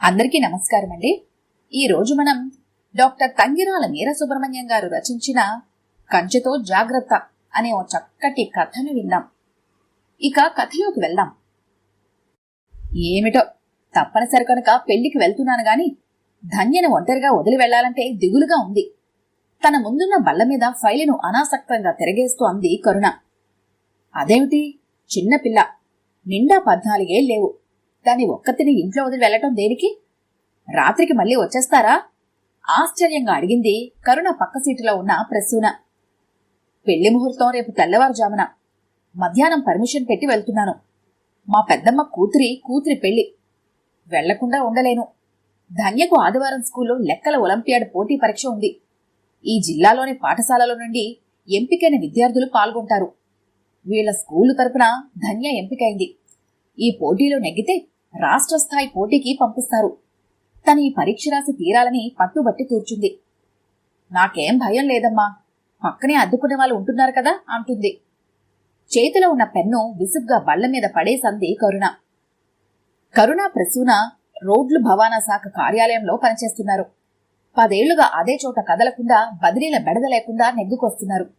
అందరికీ నమస్కారం అండి. ఈ రోజు మనం డాక్టర్ తంగిరాల మీర సుబ్రహ్మణ్యం గారు రచించిన కంచెతో జాగ్రత్త అనే ఓ చక్కటి కథను విందాం. ఇక కథలోకి వెళ్దాం. ఏమిటో తప్పనిసరి కనుక పెళ్ళికి వెళ్తున్నాను గాని ధన్యను ఒంటరిగా వదిలి వెళ్ళాలంటే దిగులుగా ఉంది. తన ముందున్న బల్ల మీద ఫైలును అనాసక్తంగా తిరగేస్తూ అంది కరుణ. అదేమిటి? చిన్నపిల్ల నిండా పద్నాలుగేళ్ళు లేవు దాన్ని ఒక్కతిని ఇంట్లో వదిలి వెళ్ళటం దేనికి? రాత్రికి మళ్ళీ వచ్చేస్తారా? ఆశ్చర్యంగా అడిగింది కరుణ పక్క సీటులో ఉన్న ప్రసూన. పెళ్ళి ముహూర్తం రేపు తెల్లవారుజామున. మధ్యాహ్నం పర్మిషన్ పెట్టి వెళ్తున్నాను. మా పెద్దమ్మ కూతురి కూతురి పెళ్ళి. వెళ్ళకుండా ఉండలేను. ధన్యకు ఆదివారం స్కూల్లో లెక్కల ఒలింపియాడ్ పోటీ పరీక్ష ఉంది. ఈ జిల్లాలోని పాఠశాలలో నుండి ఎంపికైన విద్యార్థులు పాల్గొంటారు. వీళ్ళ స్కూలు తరపున ధన్య ఎంపికైంది. ఈ పోటీలో నెగ్గితే రాష్ట్ర స్థాయి పోటీకి పంపిస్తారు. తను ఈ పరీక్ష రాసి తీరాలని పట్టుబట్టి కూర్చుంది. నాకేం భయం లేదమ్మా. పక్కనే అద్దుకునే వాళ్ళు ఉంటున్నారు కదా అంటుంది. చేతిలో ఉన్న పెన్ను విసుగ్గా బళ్ళ మీద పడేసంది కరుణ. కరుణ ప్రసూన రోడ్లు భవానా శాఖ కార్యాలయంలో పనిచేస్తున్నారు. పదేళ్ళుగా అదే చోట కదలకుండా బదిలీల బెడద లేకుండా నెగ్గుకొస్తున్నారు.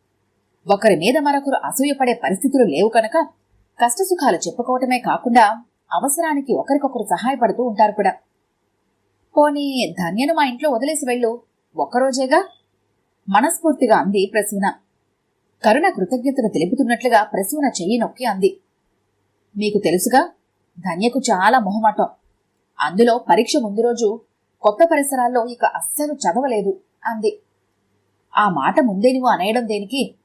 ఒకరి మీద మరొకరు అసూయపడే పరిస్థితులు లేవు కనుక కష్టసుఖాలు చెప్పుకోవటమే కాకుండా అవసరానికి ఒకరికొకరు సహాయపడుతూ ఉంటారు కూడా. పోనీ ధన్యను మా ఇంట్లో వదిలేసి వెళ్ళు. ఒక్కరోజేగా? మనస్ఫూర్తిగా అంది ప్రసూన. కరుణ కృతజ్ఞతను తెలుపుతున్నట్లుగా ప్రసూన చెయ్యి నొక్కి అంది. మీకు తెలుసుగా ధన్యకు చాలా మొహమాటం. అందులో పరీక్ష ముందు రోజు కొత్త పరిసరాల్లో ఇక అస్సలు చదవలేదు అంది. ఆ మాట ముందే నువ్వు అనేయడం దేనికి?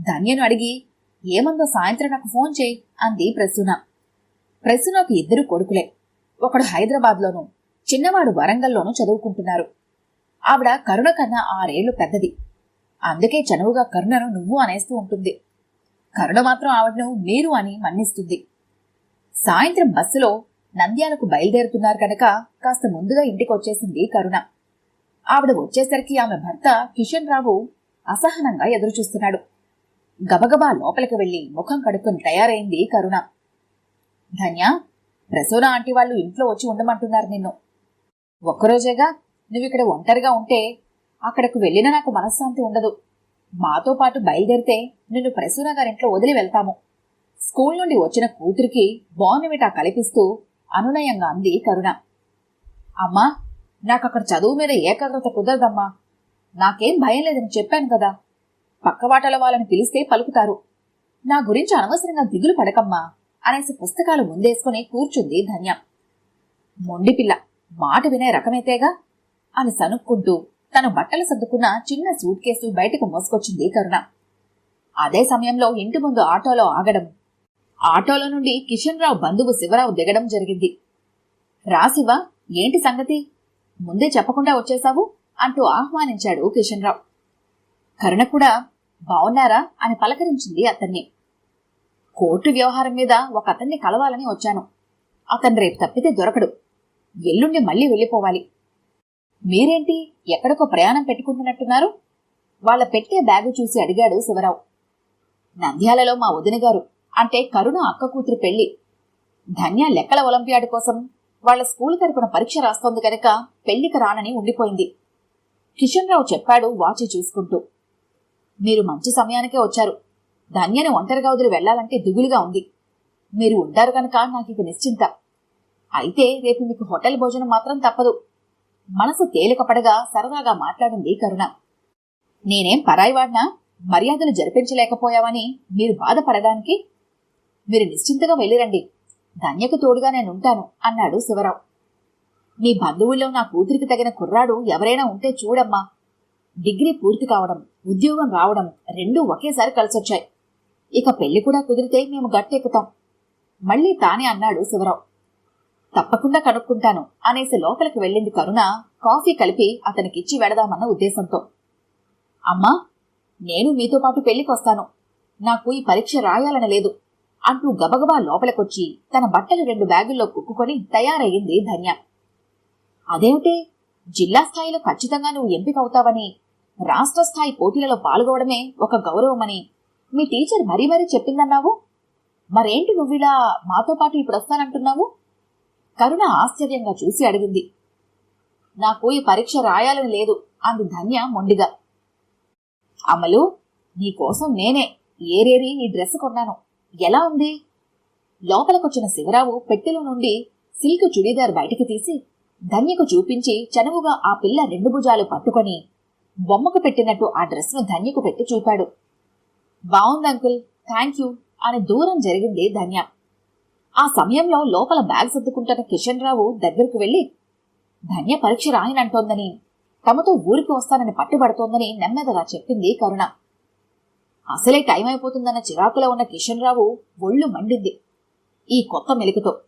ధన్యను అడిగి ఏమందో సాయంత్రం నాకు ఫోన్ చేయి అంది ప్రసూన. ప్రసూనకు ఇద్దరు కొడుకులే. ఒకడు హైదరాబాద్లోనూ చిన్నవాడు వరంగల్లోనూ చదువుకుంటున్నారు. ఆవిడ కరుణ కన్నా ఆరేళ్ళు పెద్దది. అందుకే చనువుగా కరుణను నువ్వు అనేస్తూ ఉంటుంది. కరుణ మాత్రం ఆవిడను మీరు అని మన్నిస్తుంది. సాయంత్రం బస్సులో నంద్యాలకు బయలుదేరుతున్నారు కనుక కాస్త ముందుగా ఇంటికి వచ్చేసింది కరుణ. ఆవిడ వచ్చేసరికి ఆమె భర్త కిషన్ రావు అసహనంగా ఎదురుచూస్తున్నాడు. గబగబా లోపలికి వెళ్ళి ముఖం కడుక్కుని తయారైంది కరుణ. ధన్య ప్రసూన ఆంటీ వాళ్ళు ఇంట్లో వచ్చి ఉండమంటున్నారు నిన్ను. ఒక్కరోజేగా నువ్వు ఇక్కడ ఒంటరిగా ఉంటే అక్కడకు వెళ్ళినా నాకు మనశ్శాంతి ఉండదు. మాతో పాటు బయలుదేరితే నిన్ను ప్రసూన గారింట్లో వదిలి వెళ్తాము. స్కూల్ నుండి వచ్చిన కూతురికి బోర్నవిటా కల్పిస్తూ అనునయంగా అంది కరుణ. అమ్మా నాకక్కడ చదువు మీద ఏకాగ్రత కుదరదమ్మా. నాకేం భయం లేదని చెప్పాను కదా. పక్కవాటల వాళ్ళని పిలిస్తే పలుకుతారు. నా గురించి అనవసరంగా దిగులు పడకమ్మా. అనేసి పుస్తకాలు ముందేసుకుని కూర్చుంది ధన్య. మొండి పిల్ల మాట వినే రకమైతేగా? అని సనుక్కుంటూ తను బట్టలు సర్దుకున్న చిన్న సూట్ కేసు బయటకు మోసుకొచ్చింది కరుణ. అదే సమయంలో ఇంటి ముందు ఆటోలో ఆగడం. ఆటోలో నుండి కిషన్ రావు బంధువు శివరావు దిగడం జరిగింది. రాశివా ఏంటి సంగతి? ముందే చెప్పకుండా వచ్చేశావు? అంటూ ఆహ్వానించాడు కిషన్ రావు కరుణ కూడా బావున్నారా? అని పలకరించింది అతన్ని. కోర్టు వ్యవహారం మీద ఒక అతన్ని కలవాలని వచ్చాను. అతను రేపు తప్పితే దొరకడు. ఎల్లుండి మళ్ళీ వెళ్ళిపోవాలి. మీరేంటి ఎక్కడికో ప్రయాణం పెట్టుకుంటున్నట్టున్నారు? వాళ్ళ పెట్టే బ్యాగు చూసి అడిగాడు శివరావు. నంద్యాలలో మా వదిన గారు అంటే కరుణ అక్క కూతురు పెళ్ళి ధన్య లెక్కల ఒలింపియాడ్ కోసం వాళ్ళ స్కూల్ తరపున పరీక్ష రాస్తోంది కనుక పెళ్ళికి రానని ఉండిపోయింది. కిషన్ రావు చెప్పాడు వాచి చూసుకుంటూ. మీరు మంచి సమయానికే వచ్చారు. ధన్యను ఒంటరిగా వదిలి వెళ్ళాలంటే దిగులుగా ఉంది. మీరు ఉంటారు కనుక నాకు ఇక నిశ్చింత. అయితే రేపు మీకు హోటల్ భోజనం మాత్రం తప్పదు. మనసు తేలికపడగా సరదాగా మాట్లాడింది కరుణ. నేనేం పరాయివాడినా మర్యాదలు జరిపించలేకపోయావని మీరు బాధపడడానికి? మీరు నిశ్చింతగా వెళ్ళిరండి. ధన్యకు తోడుగా నేనుంటాను అన్నాడు శివరావు. మీ బంధువుల్లో నా కూతురికి తగిన కుర్రాడు ఎవరైనా ఉంటే చూడమ్మా. డిగ్రీ పూర్తి కావడం ఉద్యోగం రావడం రెండూ ఒకేసారి కలిసొచ్చాయి. ఇక పెళ్ళి కూడా కుదిరితే మేము గట్టెక్కుతాం. మళ్ళీ తానే అన్నాడు శివరావు. తప్పకుండా కనుక్కుంటాను అనేసి లోపలికి వెళ్ళింది కరుణ కాఫీ కలిపి అతనికిచ్చి వెడదామన్న ఉద్దేశంతో. అమ్మా నేను మీతో పాటు పెళ్ళికొస్తాను. నాకు ఈ పరీక్ష రాయాలని లేదు అంటూ గబగబా లోపలికొచ్చి తన బట్టలు రెండు బ్యాగుల్లో కుక్కుకొని తయారయ్యింది ధన్య. అదేమిటే జిల్లా స్థాయిలో ఖచ్చితంగా నువ్వు ఎంపికవుతావని రాష్ట్ర స్థాయి పోటీలలో పాల్గొవడమే ఒక గౌరవమని మీ టీచర్ మరీ మరీ చెప్పిందన్నావు? మరేంటి నువ్విలా మాతో పాటు ఇప్పుడు వస్తానంటున్నావు? కరుణ ఆశ్చర్యంగా చూసి అడిగింది. నాకు ఈ పరీక్ష రాయాలని లేదు అంది ధన్య మొండిగా. అమలు నీకోసం నేనే ఏరేరి ఈ డ్రెస్ కొన్నాను. ఎలా ఉంది? లోపలకొచ్చిన శివరావు పెట్టెలో నుండి సిల్క్ చుడీదార్ బయటికి తీసి ధన్యకు చూపించి చనువుగా ఆ పిల్ల రెండు భుజాలు పట్టుకొని బొమ్మకు పెట్టినట్టు ఆ డ్రెస్ను ధన్యకు పెట్టి చూపాడు. బాగుంది అంకుల్. Thank you. అని దూరం జరిగింది ధన్య. ఆ సమయంలో లోపల బ్యాగ్ సర్దుకుంటున్న కిషన్ రావు దగ్గరకు వెళ్ళి ధన్య పరీక్ష రాయనంటోందని తమతో ఊరికి వస్తానని పట్టుబడుతోందని నెమ్మదిగా చెప్పింది కరుణ. అసలే టైం అయిపోతుందన్న చిరాకులో ఉన్న కిషన్ రావు ఒళ్ళు మండింది. ఈ కొత్త మెలికతో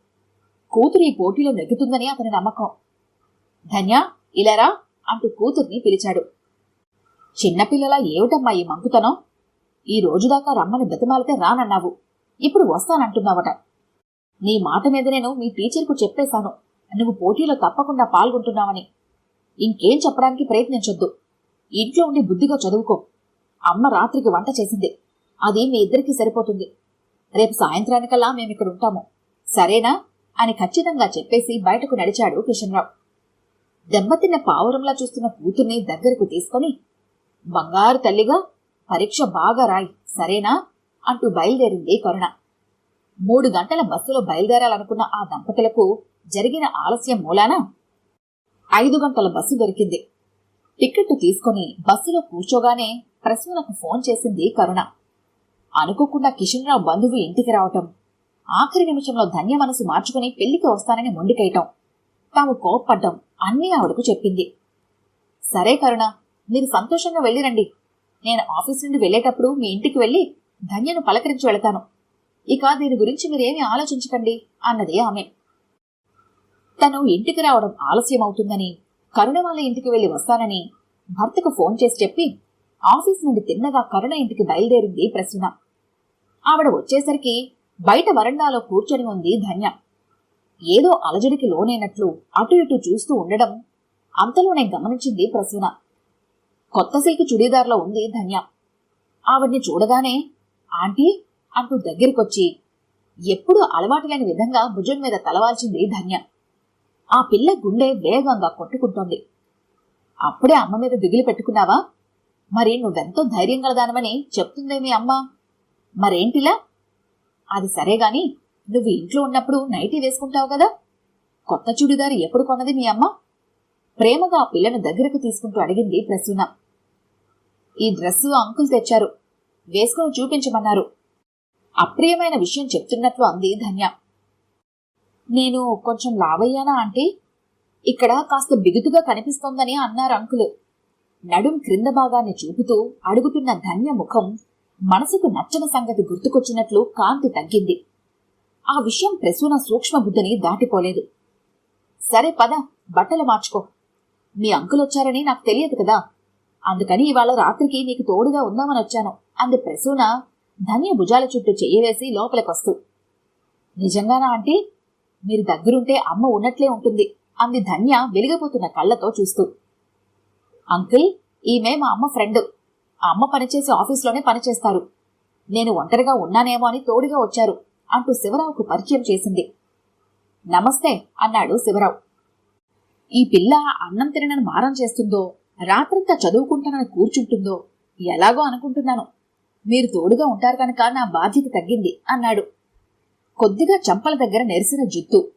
కూతురు ఈ పోటీలో నెగ్గుతుందని అతని నమ్మకం. ధన్య ఇలారా అంటూ కూతుర్ని పిలిచాడు. చిన్నపిల్లల ఏమిటమ్మా ఈ మంకుతనం? ఈ రోజు దాకా రమ్మని బతిమాలితే రానన్నావు. ఇప్పుడు వస్తానంటున్నావట. నీ మాట మీద నేను మీ టీచర్కు చెప్పేశాను. నువ్వు పోటీలో తప్పకుండా పాల్గొంటున్నావని. ఇంకేం చెప్పడానికి ప్రయత్నించొద్దు. ఇంట్లో ఉండి బుద్ధిగా చదువుకో. అమ్మ రాత్రికి వంట చేసింది. అది మీ ఇద్దరికీ సరిపోతుంది. రేపు సాయంత్రానికల్లా మేమిక్కడ ఉంటాము. సరేనా? అని ఖచ్చితంగా చెప్పేసి బయటకు నడిచాడు కిషన్రావు. దెబ్బతిన్న పావురంలా చూస్తున్న కూతుర్ని దగ్గరకు తీసుకొని బంగారు తల్లిగా పరీక్ష బాగా రాయి సరేనా? అంటూ బయలుదేరింది కరుణ. మూడు గంటల బస్సులో బయలుదేరాలనుకున్న ఆ దంపతులకు జరిగిన ఆలస్యం మూలాన ఐదు గంటల బస్సు దొరికింది. టిక్కెట్టు తీసుకొని బస్సులో కూర్చోగానే ప్రసూనకు ఫోన్ చేసింది కరుణ. అనుకోకుండా కిషన్ రావు బంధువు ఇంటికి రావటం ఆఖరి నిమిషంలో ధన్య మనసు మార్చుకుని పెళ్ళికి వస్తానని మొండికేయటం తాము కోప్పడ్డం అన్నీ ఆవిడకు చెప్పింది. సరే కరుణ మీరు సంతోషంగా వెళ్ళిరండి. నేను ఆఫీస్ నుండి వెళ్ళేటప్పుడు మీ ఇంటికి వెళ్ళి ధన్యను పలకరించి వెళతాను. ఇక దీని గురించి మీరేమి ఆలోచించకండి అన్నది ఆమె. తను ఇంటికి రావడం ఆలస్యం అవుతుందని కరుణ వాళ్ళ ఇంటికి వెళ్ళి వస్తానని భర్తకు ఫోన్ చేసి చెప్పి ఆఫీస్ నుండి తిన్నగా కరుణ ఇంటికి బయలుదేరింది ప్రసూన ఆవిడ వచ్చేసరికి బయట వరండాలో కూర్చొని ఉంది ధన్య. ఏదో అలజడికి లోనైనట్లు అటు ఇటు చూస్తూ ఉండడం అంతలోనే గమనించింది ప్రసూన కొత్త సిల్క్ చుడీదార్లో ఉంది ధన్య. ఆవిడ్ని చూడగానే ఆంటీ అంటూ దగ్గరికొచ్చి ఎప్పుడూ అలవాటు లేని విధంగా భుజం మీద తలవాల్చింది ధన్య. ఆ పిల్ల గుండె వేగంగా కొట్టుకుంటోంది. అప్పుడే అమ్మ మీద దిగులు పెట్టుకున్నావా? మరి నువ్వెంతో ధైర్యం గలదానమని చెప్తుందే మీ అమ్మ. మరేంటిలా? అది సరే గాని నువ్వు ఇంట్లో ఉన్నప్పుడు నైటీ వేసుకుంటావు కదా? కొత్త చుడిదారు ఎప్పుడు కొన్నది మీ అమ్మ? ప్రేమగా ఆ పిల్లను దగ్గరకు తీసుకుంటూ అడిగింది ప్రసూన. ఈ డ్రెస్సు అంకుల్ తెచ్చారు. వేసుకుని చూపించమన్నారు. అప్రియమైన విషయం చెప్తున్నట్లు అంది ధన్య. నేను కొంచెం లావయ్యానా అంటే ఇక్కడ కాస్త బిగుతుగా కనిపిస్తోందని అన్నారు అంకులు. నడుం క్రింద భాగాన్ని చూపుతూ అడుగుతున్న ధన్య ముఖం మనసుకు నచ్చని సంగతి గుర్తుకొచ్చినట్లు కాంతి తగ్గింది. ఆ విషయం ప్రసూన సూక్ష్మ బుద్ధిని దాటిపోలేదు. సరే పద బట్టలు మార్చుకో. మీ అంకులొచ్చారని నాకు తెలియదు కదా. అందుకని ఇవాళ రాత్రికి నీకు తోడుగా ఉందామని వచ్చాను. అంది ప్రసూన. ధన్య భుజాల చుట్టూ చెయ్యవేసి లోపలికొస్తూ. నిజంగానా ఆంటీ? మీరు దగ్గరుంటే అమ్మ ఉన్నట్లే ఉంటుంది. అంది ధన్య వెలిగిపోతున్న కళ్ళతో చూస్తూ. అంకుల్ ఈమె మా అమ్మ ఫ్రెండ్. ఆ అమ్మ పనిచేసే ఆఫీస్లోనే పనిచేస్తారు. నేను ఒంటరిగా ఉన్నానేమో అని తోడుగా వచ్చారు అంటూ శివరావుకు పరిచయం చేసింది. నమస్తే అన్నాడు శివరావు. ఈ పిల్ల అన్నం తిననని మారం చేస్తుందో? రాత్రంతా చదువుకుంటానని కూర్చుంటుందో ఎలాగో అనుకుంటున్నాను. మీరు తోడుగా ఉంటారు కనుక నా బాధ్యత తగ్గింది అన్నాడు. కొద్దిగా చంపల దగ్గర నెరిసిన జుత్తు.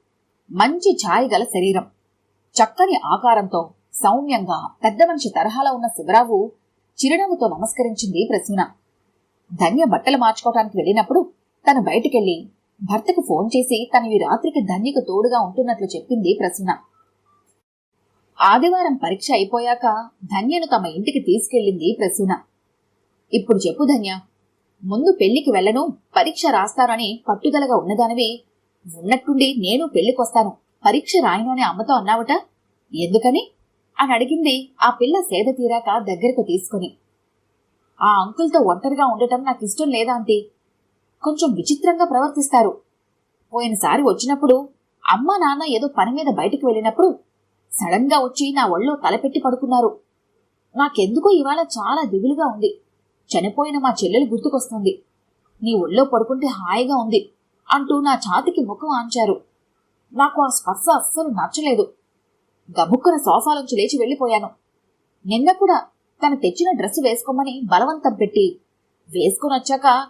మంచి ఛాయ గల శరీరం. చక్కని ఆకారంతో సౌమ్యంగా పెద్ద మనిషి తరహాలో ఉన్న శివరావు చిరునవ్వుతో నమస్కరించింది ప్రసూన. ధన్య బట్టలు మార్చుకోవటానికి వెళ్ళినప్పుడు తను బయటికెళ్ళి భర్తకు ఫోన్ చేసి తను ఈ రాత్రికి ధన్యకు తోడుగా ఉంటున్నట్లు చెప్పింది ప్రసూన. ఆదివారం పరీక్ష అయిపోయాక ధన్యను తమ ఇంటికి తీసుకెళ్ళింది ప్రసూన. ఇప్పుడు చెప్పు ధన్య ముందు పెళ్ళికి వెళ్ళను పరీక్ష రాస్తానని పట్టుదలగా ఉన్నదానివి ఉన్నట్టుండి నేను పెళ్ళికొస్తాను పరీక్ష రాయను అమ్మతో అన్నావట? ఎందుకని? అని అడిగింది ఆ పిల్ల సేద తీరాక దగ్గరకు తీసుకుని. ఆ అంకుల్తో ఒంటరిగా ఉండటం నాకు ఇష్టం లేదా ఆంటీ? కొంచెం విచిత్రంగా ప్రవర్తిస్తారు. పోయినసారి వచ్చినప్పుడు అమ్మ నాన్న ఏదో పని మీద బయటికి వెళ్ళినప్పుడు సడన్గా వచ్చి నా ఒళ్ళో తలపెట్టి పడుకున్నారు. నాకెందుకో ఇవాళ చాలా దిగులుగా ఉంది. చనిపోయిన మా చెల్లెలు గుర్తుకొస్తుంది. నీ ఒళ్ళో పడుకుంటే హాయిగా ఉంది అంటూ నా ఛాతికి ముఖం ఆంచారు. నాకు ఆ స్పర్శ అస్సలు నచ్చలేదు. గబుక్కున సోఫాలోంచి లేచి వెళ్ళిపోయాను. నిన్న కూడా తను తెచ్చిన డ్రెస్సు వేసుకోమని బలవంతం పెట్టి వేసుకుని వచ్చాక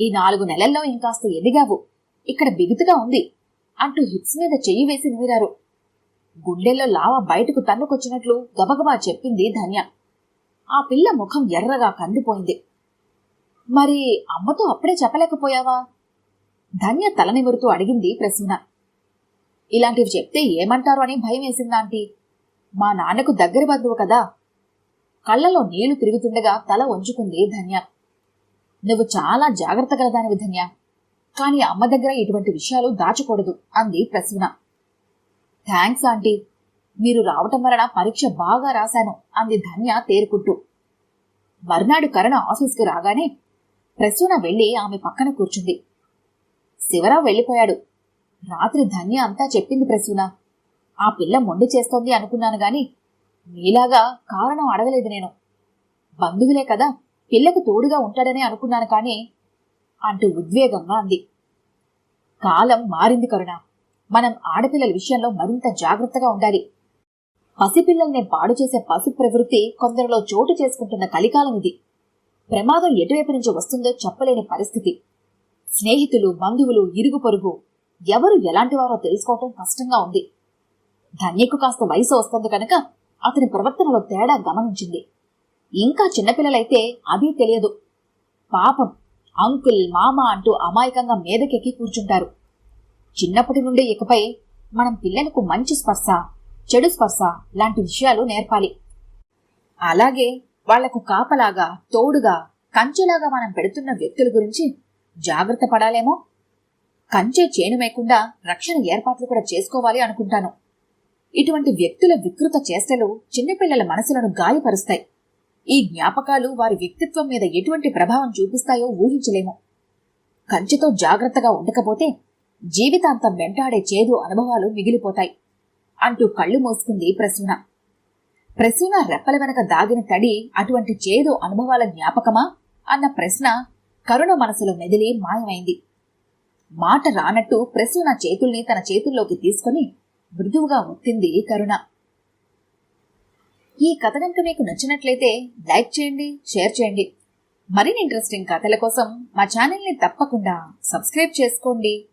ఈ నాలుగు నెలల్లో ఇంకాస్త ఎదిగావు. ఇక్కడ బిగుతుగా ఉంది అంటూ హిప్స్ మీద చెయ్యి వేసి నూరారు. గుండెల్లో లావ బయటకు తన్నుకొచ్చినట్లు గబగబా చెప్పింది ధన్య. ఆ పిల్ల ముఖం ఎర్రగా కందిపోయింది. మరి అమ్మతో అప్పుడే చెప్పలేకపోయావా? ధన్య తలనివరుతూ అడిగింది ప్రసూన. ఇలాంటివి చెప్తే ఏమంటారు అని భయం వేసిందాంటీ మా నాన్నకు దగ్గర బంధువు కదా. కళ్ళలో నీళ్ళు తిరుగుతుండగా తల వంచుకుంది ధన్య. నువ్వు చాలా జాగ్రత్త గలదానివి ధన్య. కాని అమ్మ దగ్గర ఇటువంటి విషయాలు దాచకూడదు అంది ప్రసూన. థ్యాంక్స్ ఆంటీ మీరు రావటం వలన పరీక్ష బాగా రాశాను అంది ధన్య తేరుకుంటూ. మర్నాడు కరుణ ఆఫీస్కి రాగానే ప్రసూన వెళ్ళి ఆమె పక్కన కూర్చుంది. శివరావు వెళ్ళిపోయాడు. రాత్రి ధన్య అంతా చెప్పింది ప్రసూన. ఆ పిల్ల మొండి చేస్తోంది అనుకున్నాను గాని మీలాగా కారణం అడగలేదు నేను. బంధువులే కదా పిల్లకు తోడుగా ఉంటాడనే అనుకున్నాను కానీ అంటూ ఉద్వేగంగా అంది. కాలం మారింది కరుణ. మనం ఆడపిల్లల విషయంలో మరింత జాగ్రత్తగా ఉండాలి. పసిపిల్లల్ని పాడు చేసే పసు ప్రవృత్తి కొందరిలో చోటు చేసుకుంటున్న కలికాలం ఇది. ప్రమాదం ఎటువైపు నుంచి వస్తుందో చెప్పలేని పరిస్థితి. స్నేహితులు బంధువులు ఇరుగు పొరుగు ఎవరు ఎలాంటివారో తెలుసుకోవటం కష్టంగా ఉంది. ధన్యకు కాస్త వయసు వస్తుంది కనుక అతని ప్రవర్తనలో తేడా గమనించింది. ఇంకా చిన్నపిల్లలైతే అదీ తెలియదు. పాపం అంకుల్ మామ అంటూ అమాయకంగా మీదకెక్కి కూర్చుంటారు. చిన్నప్పటి నుండి ఇకపై మనం పిల్లలకు మంచి స్పర్శ చెడు స్పర్శ లాంటి విషయాలు నేర్పాలి. అలాగే వాళ్ళకు కాపలాగా తోడుగా కంచెలాగా మనం పెడుతున్న వ్యక్తుల గురించి జాగ్రత్త పడాలేమో? కంచె చేను మేకుండా రక్షణ ఏర్పాట్లు కూడా చేసుకోవాలి అనుకుంటాను. ఇటువంటి వ్యక్తుల వికృత చేష్టలు చిన్నపిల్లల మనసులను గాయపరుస్తాయి. ఈ జ్ఞాపకాలు వారి వ్యక్తిత్వం మీద ఎటువంటి ప్రభావం చూపిస్తాయో ఊహించలేము. కంచెతో జాగ్రత్తగా ఉండకపోతే జీవితాంతం వెంటాడే చేదు అనుభవాలు మిగిలిపోతాయి అంటూ కళ్ళు మోసుకుంది ప్రసూన. ప్రసూన రెప్పల వెనక దాగిన తడి అటువంటి చేదు అనుభవాల జ్ఞాపకమా? అన్న ప్రశ్న కరుణ మనసులో మెదిలి మాయమైంది. మాట రానట్టు ప్రసూన చేతుల్ని తన చేతుల్లోకి తీసుకుని మృదువుగా ఒత్తింది కరుణ. ఈ కథ కనుక మీకు నచ్చినట్లయితే లైక్ చేయండి షేర్ చేయండి. మరిన్ని ఇంట్రెస్టింగ్ కథల కోసం మా ఛానల్ని తప్పకుండా సబ్స్క్రైబ్ చేసుకోండి.